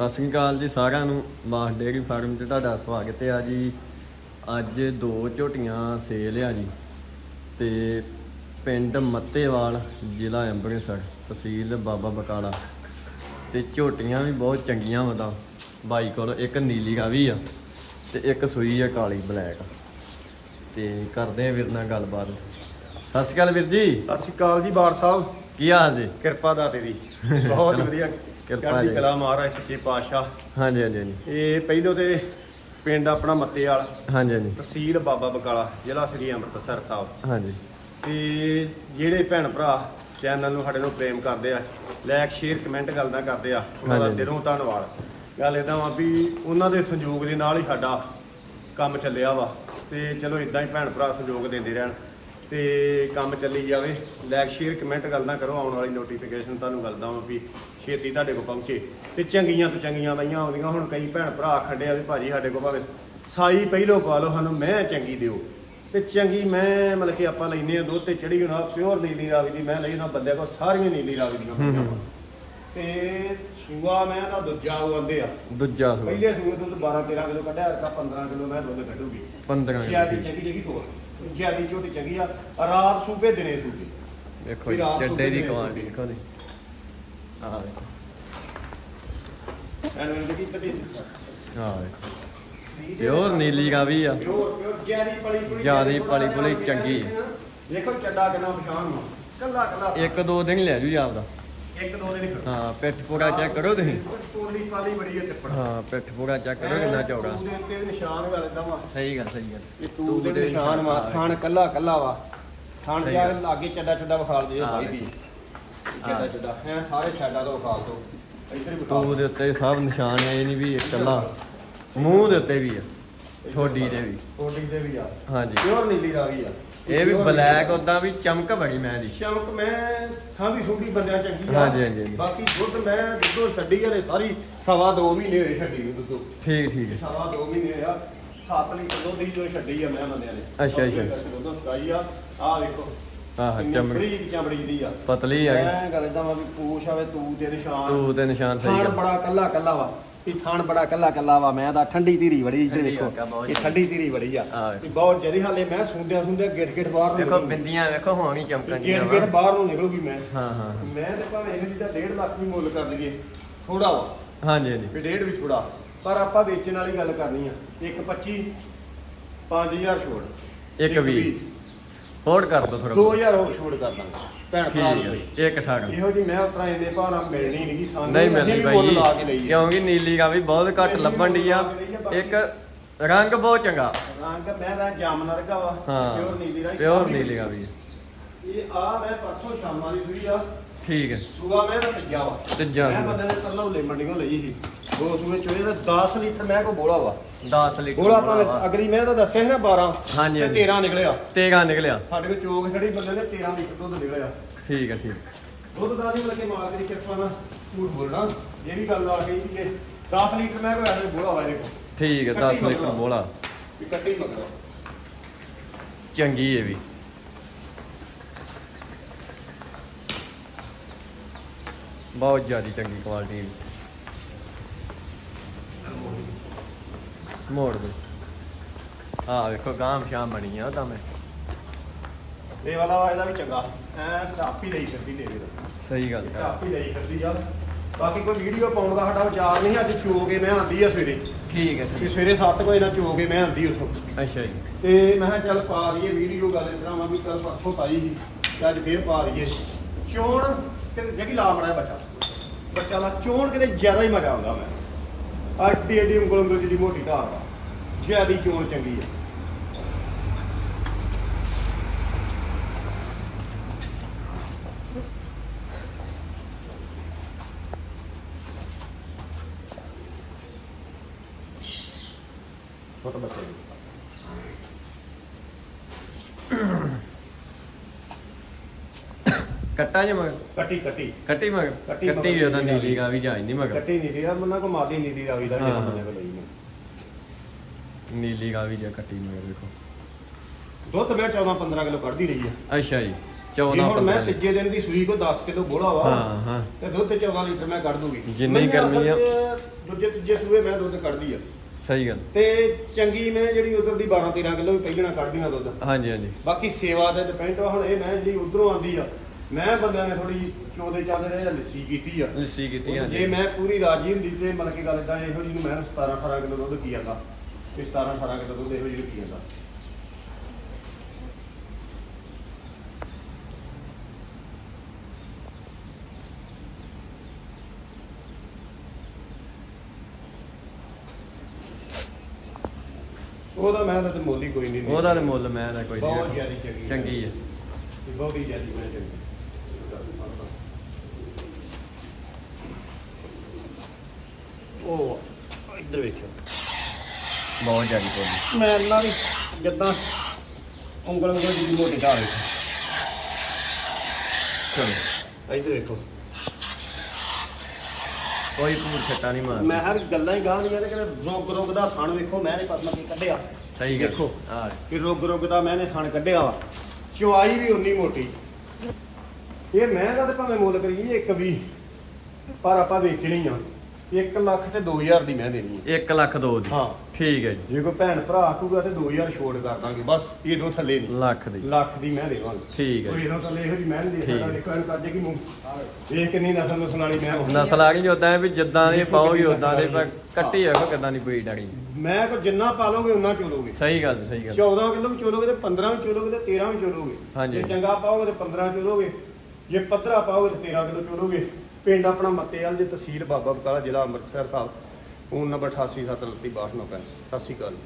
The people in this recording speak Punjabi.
ਸਤਿ ਸ੍ਰੀ ਅਕਾਲ ਜੀ ਸਾਰਿਆਂ ਨੂੰ। ਮਾਸ ਡੇਅਰੀ ਫਾਰਮ ਤੇ ਤੁਹਾਡਾ ਸਵਾਗਤ ਹੈ ਜੀ। ਅੱਜ ਦੋ ਝੋਟੀਆਂ ਸੇਲ ਆ ਜੀ ਤੇ ਪਿੰਡ ਮੱਤੇਵਾਲ ਜ਼ਿਲ੍ਹਾ ਅੰਮ੍ਰਿਤਸਰ ਤਹਿਸੀਲ ਬਾਬਾ ਬਕਾਲਾ। ਤੇ ਝੋਟੀਆਂ ਵੀ ਬਹੁਤ ਚੰਗੀਆਂ ਮਤਾਂ ਬਾਈ ਕੋਲ ਇੱਕ ਨੀਲੀ ਰਾਵੀ ਆ ਤੇ ਇੱਕ ਸੂਈ ਆ ਕਾਲੀ ਬਲੈਕ। ਤੇ ਕਰਦੇ ਆ ਵੀਰ ਨਾਲ ਗੱਲਬਾਤ। ਸਤਿ ਸ਼੍ਰੀ ਅਕਾਲ ਵੀਰ ਜੀ। ਸਤਿ ਸ਼੍ਰੀ ਅਕਾਲ ਜੀ ਬਾਰ ਸਾਹਿਬ। ਕੀ ਹਾਲ ਜੀ? ਕਿਰਪਾ ਦੀ। ਬਹੁਤ ਚਲੋ, ਵਧੀਆ। ਕਿਰਪਾ ਚੜ੍ਹਦੀ ਜੀ। ਕਲਾ ਮਹਾਰਾਜ ਸੱਚੇ ਪਾਤਸ਼ਾਹ। ਹਾਂਜੀ ਹਾਂਜੀ ਹਾਂਜੀ। ਇਹ ਪਹਿਲੋਂ ਤੇ ਪਿੰਡ ਆਪਣਾ ਮੱਤੇਵਾਲ ਹਾਂਜੀ ਹਾਂਜੀ। ਤਹਿਸੀਲ ਬਾਬਾ ਬਕਾਲਾ ਜ਼ਿਲ੍ਹਾ ਸ੍ਰੀ ਅੰਮ੍ਰਿਤਸਰ ਸਾਹਿਬ। ਹਾਂਜੀ। ਤੇ ਜਿਹੜੇ ਭੈਣ ਭਰਾ ਚੈਨਲ ਨੂੰ ਸਾਡੇ ਨੂੰ ਪ੍ਰੇਮ ਕਰਦੇ ਆ ਲਾਈਕ ਸ਼ੇਅਰ ਕਮੈਂਟ ਗੱਲਾਂ ਕਰਦੇ ਆ ਉਹਨਾਂ ਦਾ ਹਾਂਜੀ। ਦਿਲੋਂ ਧੰਨਵਾਦ। ਗੱਲ ਇਦਾਂ ਵਾ ਵੀ ਉਹਨਾਂ ਦੇ ਸੰਯੋਗ ਦੇ ਨਾਲ ਹੀ ਸਾਡਾ ਕੰਮ ਚੱਲਿਆ ਵਾ। ਤੇ ਚਲੋ ਇਦਾਂ ਹੀ ਭੈਣ ਭਰਾ ਸੰਯੋਗ ਦਿੰਦੇ ਰਹਿਣ। ਤੇ ਕੰਮ ਚੱਲੀ ਜਾਵੇ ਲਾਈਕ ਸ਼ੇਅਰ ਕਮੈਂਟ ਗੱਲਾਂ ਕਰੋ ਆਉਣ ਵਾਲੀ ਨੋਟੀਫਿਕੇਸ਼ਨ ਤੁਹਾਨੂੰ ਗੱਲਦਾ ਵਾ ਵੀ ਛੇਤੀ ਤੁਹਾਡੇ ਕੋਲ ਪਹੁੰਚੇ। ਤੇ ਚੰਗੀਆਂ ਤੋਂ ਚੰਗੀਆਂ ਮਈਆਂ ਆਉਂਦੀਆਂ ਹੁਣ ਕਈ ਭੈਣ ਭਰਾ ਆਖਣ ਆ ਵੀ ਭਾਜੀ ਸਾਡੇ ਕੋਲ ਭਾਵੇਂ ਸਾਈ ਪਹਿਲੋਂ ਪਾ ਲਓ ਸਾਨੂੰ ਮੈਂ ਚੰਗੀ ਦਿਓ। ਤੇ ਚੰਗੀ ਮੈਂ ਮਤਲਬ ਕਿ ਆਪਾਂ ਲੈਨੇ ਆ ਦੁੱਧ ਤੇ ਚੜੀ ਹੋਣਾ ਪਿਓਰ ਨੀਲੀ ਰਾਵੀ ਦੀ ਮੈਂ ਲਈ ਉਹਨਾਂ ਬੰਦਿਆਂ ਕੋਲ ਸਾਰੀਆਂ ਨੀਲੀ ਰਾਵੀ ਦੀਆਂ ਮਈਆਂ ਵਾਂ। ਤੇ ਸੂਆ ਮੈਂ ਦਾ ਦੂਜਾ ਉਹ ਆਂਦੇ ਆ। ਦੂਜਾ ਸੂਆ। ਪਹਿਲੇ ਸੂਏ ਦੁੱਧ 12 13 ਕਿਲੋ ਕੱਢਿਆ ਅਰਕਾ 15 ਕਿਲੋ ਮੈਂ ਦੁੱਧ ਕੱਢੂਗੀ। 15 ਜਿਆਦੀ ਚੰਗੀ ਚੰਗੀ ਤੋਰ ਜਿਆਦੀ ਝੋਟੀ ਚੰਗੀ ਆ ਰਾਤ ਸੂਪੇ ਦਿਨੇ ਸੂਪੇ ਦੇਖੋ ਵੀ ਜੀ ਰਾਤ ਨੂੰ ਦੀ ਕਿੰਨੇ ਕੁਆਲਿਟੀ ਸੂਬੇ? ਦੇਖੋ ਜੀ। ਆਹ ਦੇਖੋ ਐਨਵਲ ਦੀ ਕਦੀ ਆਹ ਦੇਖੋ ਪਿਓਰ ਨੀਲੀ ਰਾਵੀ ਆ। ਪਿਓਰ ਪਿਓਰ ਜਿਆਦੀ ਪਲੀ ਪੁਲੀ ਜ਼ਿਆਦੀ ਥੋੜ੍ਹਾ ਪਲੀ ਪੁਲੀ ਜਿਹਾ ਚੰਗੀ। ਦੇਖੋ ਚੱਡਾ ਕਿੰਨਾ ਪਛਾਣ ਨੂੰ ਕੱਲਾ ਕੱਲਾ ਇੱਕ ਦੋ ਦਿਨ ਲੈ ਜੂ ਆਪਦਾ। ਇੱਕ ਦੋ ਦਿਨ ਖੜੋ ਹਾਂ ਪਿੱਠ ਪੂਰਾ ਚੈੱਕ ਕਰੋ ਤੁਸੀਂ। ਪੋਲੀ ਪਾਲੀ ਬੜੀ ਹੈ ਤਿੱਪੜ। ਹਾਂ ਪਿੱਠ ਪੂਰਾ ਚੈੱਕ ਕਰੋ ਕਿੰਨਾ ਚੌੜਾ। ਤੂੰ ਦੇ ਉੱਤੇ ਵੀ ਨਿਸ਼ਾਨ ਗੱਲ ਏਦਾਂ ਵਾ। ਸਹੀ ਗੱਲ ਸਹੀ ਗੱਲ। ਇਹ ਤੂੰ ਦੇ ਨਿਸ਼ਾਨ ਵਾ। ਥਾਣ ਕੱਲਾ ਕੱਲਾ ਵਾ। ਥਾਣ ਜਾ। ਲਾਗੇ ਚੱਡਾ ਚੱਡਾ ਵਿਖਾਲ ਦੇ ਹਾਂ, ਬਾਈ ਦੀ। ਚੱਡਾ ਹਾਂ। ਚੱਡਾ। ਹੈ ਸਾਰੇ ਛੱਡਾਂ ਤੋਂ ਵਿਖਾਲ ਦੋ ਇੱਧਰ ਵੀ ਟੂ ਦੇ ਉੱਤੇ ਸਭ ਨਿਸ਼ਾਨ ਇਹ ਨਹੀਂ ਵੀ ਇਕੱਲਾ ਮੂੰਹ ਦੇ ਉੱਤੇ ਵੀ ਆ। ਠੋਡੀ ਦੇ ਵੀ। ਕੋਟੀ ਦੇ ਵੀ ਆ। ਹਾਂਜੀ। ਪਿਓਰ ਨੀਲੀ ਰਾਵੀ ਆ। ਇਹ ਵੀ ਬਲੈਕ ਉਦਾਂ ਵੀ ਚਮਕ ਬੜੀ ਮੈਂ ਦੀ ਸ਼ਮਕ ਮੈਂ ਸਾਂਭੀ ਸੁੰਭੀ ਬੰਦਿਆਂ ਚੰਗੀ ਆ। ਹਾਂਜੀ, ਹਾਂਜੀ, ਹਾਂਜੀ। ਬਾਕੀ ਦੁੱਧ ਮੈਂ ਦੁੱਧੋਂ ਛੱਡੀ ਹਲੇ ਸਾਰੀ ਸਵਾ ਦੋ ਮਹੀਨੇ ਹੋਏ ਛੱਡੀ ਨੂੰ ਦੁੱਧੋਂ। ਠੀਕ ਠੀਕ। ਹੈ ਸਵਾ ਦੋ ਮਹੀਨੇ ਆ 7 ਲੀਟਰ ਦੁੱਧ ਦੀ ਜੋ ਛੱਡੀ ਆ ਮੈਂ ਬੰਦਿਆਂ ਨੇ। ਅੱਛਾ, ਅੱਛਾ। ਦੁੱਧੋਂ ਸਕਾਈ ਆ ਆ ਵੇਖੋ। ਆਹ ਚਮਕ ਬਰੀਕ ਚਮੜੀ ਦੀ ਆ। ਪਤਲੀ ਆ ਮੈਂ ਗੱਲ ਇਦਾਂ ਵਾ ਵੀ ਪੂਛ ਆਵੇ ਤੂੰ ਦੇ ਨਿਸ਼ਾਨ। ਟੂ ਦੇ ਨਿਸ਼ਾਨ ਸਹੀ ਗੱਲ ਬੜਾ ਕੱਲਾ ਕੱਲਾ ਵਾ। ਇਹ ਥਾਣ ਬੜਾ ਕੱਲਾ ਕੱਲਾ ਵਾ ਮੈਂ ਦਾ ਠੰਡੀ ਧੀਰੀ ਬੜੀ ਇੱਧਰ ਵੇਖੋ। ਇਹ ਠੰਡੀ ਧੀਰੀ ਬੜੀ ਆ। ਇਹ ਬਹੁਤ ਜਦੀ ਹਾਲੇ ਮੈਂ ਸੁੰਦਿਆ ਸੁੰਦਿਆ ਗਿੱਟ ਗਿੱਟ ਬਾਹਰ ਨੂੰ ਦੇਖੋ। ਬਿੰਦੀਆਂ ਵੇਖੋ ਹੁਣ ਹੀ ਚਮਕਣ ਗਿੱਟ ਦੀਆਂ ਗਿੱਟ ਬਾਹਰ ਨੂੰ ਨਿਕਲੂਗੀ ਮੈਂ। ਹਾਂ ਹਾਂ। ਮੈਂ ਤੇ ਭਾਵੇਂ ਇਹਨੂੰ ਜਿਹਦਾ 1.5 ਲੱਖ ਵੀ ਮੁੱਲ ਕਰ ਲਈਏ ਥੋੜਾ ਵਾ। ਹਾਂਜੀ ਹਾਂਜੀ। ਵੀ ਡੇਢ ਵੀ ਥੋੜਾ ਪਰ ਆਪਾਂ ਵੇਚਣ ਵਾਲੀ ਗੱਲ ਕਰਨੀ ਆ। ਇੱਕ 25 5000 ਛੋੜ। ਇੱਕ ਵੀਹ। ਹੋਰ ਕਰ ਦੋ ਥੋੜਾ 2000 ਹੋਰ ਛੋੜ ਕਰ ਦਾਂਗੇ। ਭੈਣ ਭਰਾ ਨੂੰ ਠਾਕ। ਇਹੋ ਜੀ ਮੈਂ ਉਤਰਾ ਇਹਦੇ ਭਾਰਾ ਮਿਲਣੀ ਨਹੀਂ ਸਾਨੂੰ ਨਹੀਂ ਮਿਲਦੀ ਮੁੱਲ ਜੀ। ਕਿਉਂਕਿ ਨੀਲੀ ਗਾ ਵੀ ਬਹੁਤ ਘੱਟ ਲੱਭਣ ਦੀ ਆ। ਇੱਕ ਰੰਗ ਬਹੁਤ ਚੰਗਾ। ਰੰਗ ਮੈਂ ਤਾਂ ਜਾਮਨ ਵਰਗਾ ਵਾ ਹਾਂ ਪਿਓਰ ਨੀਲੀ ਰਾਈ ਪਿਓਰ ਨੀਲੀ ਗਾ ਵੀ ਇਹ ਆ ਮੈਂ ਪਰਸੋਂ ਸ਼ਾਮਾਂ ਦੀ ਸੂਈ ਆ। ਠੀਕ ਹੈ। ਸੂਆ ਮੈਂ ਤਾਂ ਤੀਜਾ ਵਾ। ਤੀਜਾ ਮੈਂ ਸੂਆ। ਬੰਦੇ ਨੇ ਤਰਲੌਲੇ ਮੰਡੀਆਂ ਲਈ ਸੀ। ਦੋ ਸੂਏ ਚੋਏ ਦਾ 10 ਲੀਟਰ ਮੈਂ ਕੋ ਬੋਲਾ ਵਾ। 10 ਲੀਟਰ ਬੋਲਾ ਭਾਵੇਂ ਅਗਰੀ ਮੈਂ ਤਾਂ ਦੱਸਿਆ ਸੀ ਨਾ 12 ਹਾਂਜੀ, ਤੇ ਹਾਂਜੀ। 13 ਨਿਕਲਿਆ। ਤੇਗਾ ਨਿਕਲਿਆ। ਸਾਡੇ ਕੋਲ ਚੋਗ ਖੜੀ ਬੰਦੇ ਨੇ 13 ਲੀਟਰ ਦੁੱਧ ਨਿਕਲਿਆ। ਠੀਕ ਹੈ ਠੀਕ ਦੁੱਧ ਦਾ ਨਹੀਂ ਲੱਗੇ ਮਾਲਕ ਦੀ ਕਿਰਪਾ ਨਾਲ ਝੂਠ ਬੋਲਣਾ। ਇਹ ਵੀ ਗੱਲ ਨਾਲ ਕਹੀ ਕਿ 10 ਲੀਟਰ ਮੈਂ ਕੋਈ ਐਵੇਂ ਬੋਲਾ ਵਾ ਇਹਦੇ ਕੋਲ। ਠੀਕ ਹੈ 10 ਕੱਟੀ ਲੀਟਰ ਮਗਰੋਂ। ਬੋਲਾ। ਵੀ ਕੱਟੀ ਮਗਰ ਚੰਗੀ ਹੈ ਵੀ। ਬਹੁਤ ਜ਼ਿਆਦਾ ਚੰਗੀ ਕੁਆਲਿਟੀ ਮੋੜ ਦੇ। ਆ ਵੇਖੋ ਗਾਮ ਸ਼ਾਮ ਬਣੀ ਆ ਤਾਂ ਮੈਂ। ਇਹ ਵਾਲਾ ਵਾ ਇਹਦਾ ਵੀ ਚੰਗਾ। ਐ ਕਾਪੀ ਲਈ ਫਿਰਦੀ ਦੇ ਵੀਰ ਸਹੀ ਗੱਲ ਕਰ ਕਾਪੀ ਲਈ ਫਿਰਦੀ ਆ। ਬਾਕੀ ਕੋਈ ਵੀਡੀਓ ਪਾਉਣ ਦਾ ਸਾਡਾ ਵਿਚਾਰ ਨਹੀਂ ਅੱਜ ਚੋ ਕੇ ਮੈਂ ਆਂਦੀ ਆ ਸਵੇਰੇ। ਠੀਕ ਹੈ ਕਿ ਠੀਕ ਸਵੇਰੇ 7 ਵਜੇ ਨਾਲ ਚੋ ਕੇ ਮੈਂ ਆਂਦੀ ਉਸੋਂ ਅੱਛਾ ਜੀ। ਤੇ ਮੈਂ ਕਿਹਾ ਚੱਲ ਪਾ ਦਈਏ ਵੀਡੀਓ ਗੱਲ ਇਸ ਤਰ੍ਹਾਂ ਵਾ ਕੱਲ ਪਰਸੋਂ ਪਾਈ ਸੀ ਤੇ ਅੱਜ ਫੇਰ ਪਾ ਦਈਏ। ਚੋਣ ਕਿਤੇ ਜਗੀ ਲਾ ਬੜਾ ਬੱਚਾ। ਬੱਚਾ ਦਾ ਚੋਣ ਕਿਤੇ ਜ਼ਿਆਦਾ ਹੀ ਮਜ਼ਾ ਆਉਂਦਾ ਮੈਂ। ਅੱਡੀ ਅੱਡੀ ਉਂਗਲ ਉਂਗਲ ਜਿਹੜੀ ਮੋਟੀ ਧਾਰ ਆ। ਜ਼ਿਆਦੀ ਚੋਣ ਚੰਗੀ ਆ। ਛੋਟਾ ਬੱਚਾ ਜੀ। ਕੱਟਾ ਜੇ ਮਗਰ? ਕੱਟੀ ਕੱਟੀ। ਕੱਟੀ ਮਗਰ? ਕੱਟੀ ਵੀ ਉਹਦਾ ਨੀਲੀ ਨੀਲੀ ਗਾ ਵੀ ਜਾਈ ਨਹੀਂ ਮਗਰ? ਕੱਟੀ ਨਹੀਂ ਸੀ ਯਾਰ ਮਨਾਂ ਕੋ ਮਾਦੀ ਨਹੀਂ ਦੀ ਰਾਵੀ ਦਾ ਹਾਂ। ਬੰਦੇ ਕੋਲ ਲਈ ਮੈਂ ਨੀਲੀ ਗਾ ਵੀ ਜਾ ਕੱਟੀ ਮਗਰ ਵੇਖੋ ਦੁੱਧ ਮੈਂ 14 15 ਕਿਲੋ ਕੱਢਦੀ ਰਹੀ ਆ। ਅੱਛਾ ਜੀ ਇਹ 14 ਹੁਣ ਮੈਂ 15 ਤੀਜੇ ਦਿਨ ਦੀ ਸੂਈ ਕੋ 10 ਕਿਲੋ ਬੋਲਾ ਵਾ ਹਾਂ ਹਾਂ। ਤੇ ਦੁੱਧ ਤੇ 14 ਲੀਟਰ ਮੈਂ ਕੱਢ ਦੂਗੀ। ਜਿੰਨੀ ਮੈਂ ਗਰਮੀ ਆ। 'ਚ ਦੂਜੇ ਤੀਜੇ ਸੂਏ ਮੈਂ ਦੁੱਧ ਕੱਢਦੀ ਆ। ਸਹੀ ਗੱਲ। ਤੇ ਚੰਗੀ ਮੈਂ ਜਿਹੜੀ ਉਧਰ ਦੀ 12 13 ਕਿਲੋ ਵੀ ਪਹਿਲਣਾ ਕੱਢਦੀਆਂ ਦੁੱਧ। ਹਾਂਜੀ ਹਾਂਜੀ। ਬਾਕੀ ਸੇਵਾ ਤੇ ਡਿਪੈਂਡ ਹੁਣ ਇਹ ਮੈਂ ਜਿਹੜੀ ਉਧਰੋਂ ਆਂਦੀ ਆ ਮੈਂ ਬੰਦਿਆਂ ਨੇ ਥੋੜੀ ਚੋਦੇ ਚਾਦੇ ਰਹੇ ਲੱਸੀ ਕੀਤੀ ਆ। ਲੱਸੀ ਕੀਤੀ ਜੇ ਹਾਂਜੀ। ਮੈਂ ਪੂਰੀ ਰਾਜੀ ਹੁੰਦੀ ਤੇ ਮਤਲਬ ਕਿ ਗੱਲ ਇਦਾਂ ਇਹੋ ਜਿਹੀ ਨੂੰ ਮੈਂ 17 18 ਕਿਲੋ ਦੁੱਧ ਕੀ ਜਾਂਦਾ। ਤੇ 17 18 ਕਿਲੋ ਦੁੱਧ ਇਹੋ ਜਿਹੀ ਨੂੰ ਕੀ ਜਾਂਦਾ। ਉਹਦਾ ਮੈਂ ਤਾਂ ਮੁੱਲ ਹੀ ਕੋਈ ਨਹੀਂ ਉਹਦਾ ਮੁੱਲ ਮੈਂ ਦਾ ਕੋਈ ਬਹੁਤ ਨਹੀਂ ਜ਼ਿਆਦਾ ਚੰਗੀ ਚੰਗੀ ਹੈ ਬਹੁਤ ਹੀ ਜ਼ਿਆਦਾ ਚੰਗੀ। ਉਹ ਇੱਧਰ ਵੇਖਿਓ। ਬਹੁਤ ਜ਼ਿਆਦੀ ਬੋਲੀ ਮੈਂ ਨਾ ਵੀ ਜਿੱਦਾਂ ਉਂਗਲ ਉਂਗਲ ਦੀ ਮੋਟੀ ਢਾਲ ਚਲੋ। ਇੱਧਰ ਵੇਖੋ। ਕੋਈ ਪੂਰ ਛੱਟਾ ਨਹੀਂ ਮਾਰ ਮੈਂ ਹਰ ਗੱਲਾਂ ਹੀ ਗਾਹ ਦੀਆਂ ਰੁੱਗ ਰੁੱਗ ਦਾ ਥਣ ਵੇਖੋ ਮੈਂ ਨੇ ਪਤਲਾ ਕੀ ਕੱਢਿਆ। ਸਹੀ ਗੱਲ। ਦੇਖੋ। ਹਾਂ ਕਿ ਰੁੱਗ ਰੁੱਗ ਦਾ ਮੈਨੇ ਥਣ ਕੱਢਿਆ ਵਾ। ਚੁਆਈ ਵੀ ਉਨੀ ਮੋਟੀ। ਇਹ ਮੈਂ ਤਾਂ ਤੇ ਭਾਵੇਂ ਮੁੱਲ ਕਰੀਏ ਇੱਕ ਵੀ। ਪਰ ਆਪਾਂ ਵੇਚਣੀ ਆ। 1 ਲੱਖ ਤੇ 2000 ਦੀ ਮੈਂ ਦੇਣੀ 1 ਲੱਖ ਦੋ ਦੀ। ਹਾਂ। ਠੀਕ ਹੈ ਜੀ। ਜੇ ਕੋਈ ਭੈਣ ਭਰਾ ਆਖੂਗਾ ਤੇ 2000 ਛੋੜ ਕਰ ਦਾਂਗੇ ਬਸ ਇਹ ਦੋ ਥੱਲੇ ਨਹੀਂ। ਲੱਖ ਦੀ। ਲੱਖ ਦੀ ਮੈਂ ਦੇਵਾਂਗੇ। ਠੀਕ ਹੈ ਕੋਈ ਥੱਲੇ ਇਹੋ ਜੀ ਮੈਂ ਨਹੀਂ ਦੇ ਸਕਦਾ ਹੈ। ਦੇਖੋ ਇਹਨੂੰ ਕਰਦੇ ਕੀ ਮੂੰਹ ਇਹ ਕਿੰਨੀ ਨਸਲ ਨਸਲ ਵਾਲੀ ਮੈਂ ਹੋਣੀ ਆ। ਨਸਲ ਆ ਗਈ ਉਦਾਂ ਵੀ ਜਿੱਦਾਂ ਦੀ ਪਾਓਗੇ ਕਿੰਨੀ ਉਦਾਂ ਦੇ ਆ ਗਈ। ਕੱਟੀ ਵੇਖੋ ਕਿਦਾਂ ਦੀ ਬਰੀਡ ਆ ਗਈ ਮੈਂ ਕੋ ਜਿੰਨਾ ਪਾਲੋਗੇ ਉਨਾ ਚੋਲੋਗੇ। ਸਹੀ ਗੱਲ ਸਹੀ ਗੱਲ 14 ਕਿਲੋ ਵੀ ਚੋਲੋਗੇ ਤੇ 15 ਵੀ ਚੋਲੋਗੇ ਤੇ 13 ਵੀ ਚੋਲੋਗੇ। ਜੇ ਚੰਗਾ ਪਾਓਗੇ ਤੇ 15 ਚੋਲੋਗੇ। ਜੇ ਪੱਧਰਾ ਪਾਓਗੇ ਤੇ 13 ਕਿਲੋ ਚੋਲੋਗੇ। ਪਿੰਡ ਆਪਣਾ ਮੱਤੇਵਾਲ ਦੇ ਤਹਿਸੀਲ ਬਾਬਾ ਬਕਾਲਾ ਜ਼ਿਲ੍ਹਾ ਅੰਮ੍ਰਿਤਸਰ ਸਾਹਿਬ, ਫੋਨ ਨੰਬਰ 887332 ਸਤਿ ਸ਼੍ਰੀ ਅਕਾਲ।